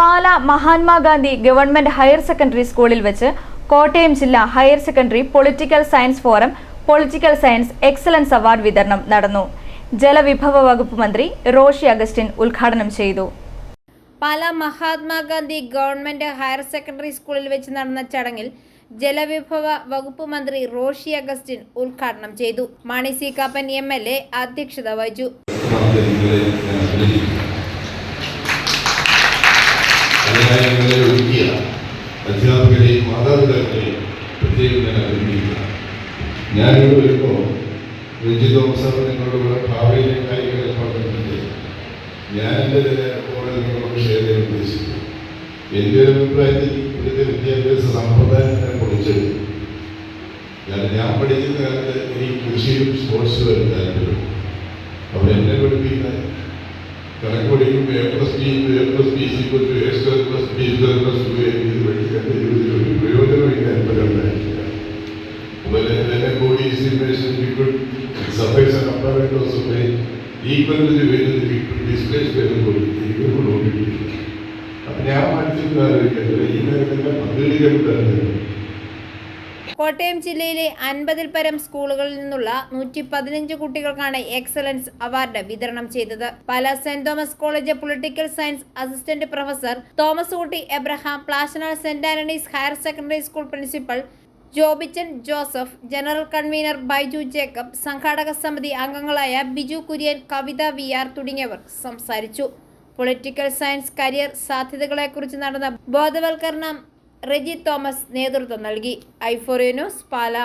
Pala Mahatma Gandhi government higher secondary സ്കൂളിൽ വെച്ച് കോട്ടയം ജില്ലാ higher secondary political science forum political science excellence award വിതരണം നടന്നു. ജലവിഭവ വകുപ്പ് മന്ത്രി റോഷി അഗസ്റ്റിൻ ഉദ്ഘാടനം ചെയ്തു. Pala Mahatma Gandhi government higher secondary സ്കൂളിൽ വെച്ച് നടന്ന ചടങ്ങിൽ ജലവിഭവ വകുപ്പ് മന്ത്രി റോഷി അഗസ്റ്റിൻ ഉദ്ഘാടനം ചെയ്തു. Mani C Kappan M L A അധ്യക്ഷത വഹിച്ചു. നിങ്ങളെ ഒരുക്കിയ അധ്യാപകരെയും മാതാപിതാക്കളെയും പ്രത്യേകം ഞാൻ അഭിനന്ദിക്കുന്നു. ഞാനിവിടെ വരുമ്പോൾ രഞ്ജി തോമസ് നിങ്ങളുടെ കൂടെ ഭാവിയിലെ കാര്യങ്ങളെ പറഞ്ഞിട്ടുണ്ട് ഞാൻ എന്റെ ചില നിങ്ങളോട് ഷെയർ ചെയ്യാൻ ഉദ്ദേശിക്കുന്നു. എന്റെ ഒരു അഭിപ്രായത്തിൽ ഇവിടുത്തെ വിദ്യാഭ്യാസ സമ്പ്രദായം ഞാൻ പൊളിച്ചെടുത്തു കാരണം ഞാൻ പഠിക്കുന്ന കാലത്ത് എനിക്ക് കൃഷിയും സ്പോർട്സും വരെ താല്പര്യം അപ്പോൾ എന്നെ പഠിപ്പിക്കുന്ന കണക്ക് paper B square plus two A ഇത് പഠിക്കാൻ ജീവിതത്തിൽ ഒരു പ്രയോജനമില്ല എന്നൊക്കെ ഉണ്ടായിട്ടില്ല അതുപോലെ തന്നെ body is invasion liquid suffers and apparent of supply equal to the very liquid displace വരുമ്പോൾ എനിക്ക് കൊണ്ടുപോയിട്ടില്ല അപ്പം ഞാൻ മനസ്സിൽ ആലോചിക്കുന്നത് ഈ നേരത്തെ പദ്ധതികളുണ്ടായിരുന്നു കോട്ടയം ജില്ലയിലെ അൻപതിൽ പരം സ്കൂളുകളിൽ നിന്നുള്ള നൂറ്റി പതിനഞ്ച് കുട്ടികൾക്കാണ് എക്സലൻസ് അവാർഡ് വിതരണം ചെയ്തത്. Pala saint Thomas college political science assistant professor Thomas Ootty Abraham Plasanal saint Antony's higher secondary school principal Jobichan Joseph general convener Biju Jacob സംഘാടക സമിതി അംഗങ്ങളായ ബിജു കുര്യൻ കവിത വി ആർ തുടങ്ങിയവർ സംസാരിച്ചു. പൊളിറ്റിക്കൽ സയൻസ് കരിയർ സാധ്യതകളെക്കുറിച്ച് നടന്ന ബോധവൽക്കരണം Reji Thomas നേതൃത്വം നൽകി. ഐഫോറിയ ന്യൂസ് പാല.